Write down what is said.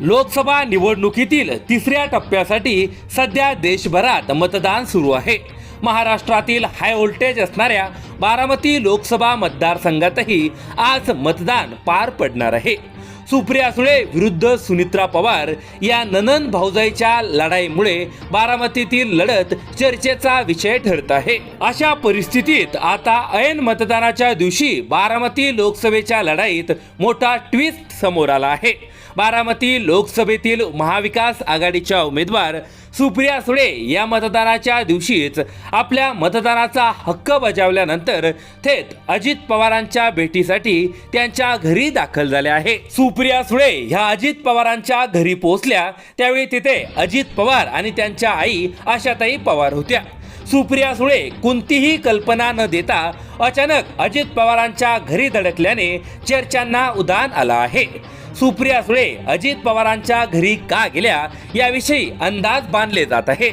लोकसभा निवडणुकीतील तिसऱ्या टप्प्यासाठी सध्या देशभरात मतदान सुरू आहे. महाराष्ट्रातील हाय व्होल्टेज असणाऱ्या बारामती लोकसभा मतदारसंघातही आज मतदान पार पडणार आहे. सुप्रिया सुळे विरुद्ध सुनित्रा पवार या ननन भाऊजाईच्या लढाईमुळे बारामतीतील लढत चर्चेचा विषय ठरत आहे. अशा परिस्थितीत आता ऐन मतदानाच्या दिवशी बारामती लोकसभेच्या लढाईत मोठा ट्विस्ट समोर आला आहे. बारामती लोकसभेतील महाविकास आघाडीच्या उमेदवार सुप्रिया सुळे या मतदानाच्या दिवशीच आपल्या मतदानाचा हक्क बजावल्यानंतर थेट अजित पवारांच्या भेटीसाठी त्यांच्या घरी दाखल झाल्या आहे. सुप्रिया सुळे ह्या अजित पवारांच्या घरी पोहोचल्या. त्यावेळी तिथे अजित पवार आणि त्यांच्या आई आशाताई पवार होत्या. सुप्रिया सुळे कोणतीही कल्पना न देता अचानक अजित पवारांच्या घरी धडकल्याने चर्चांना उदान आलं आहे. सुप्रिया सुळे अजित पवारांच्या घरी का गेल्या याविषयी अंदाज बांधले जात आहे.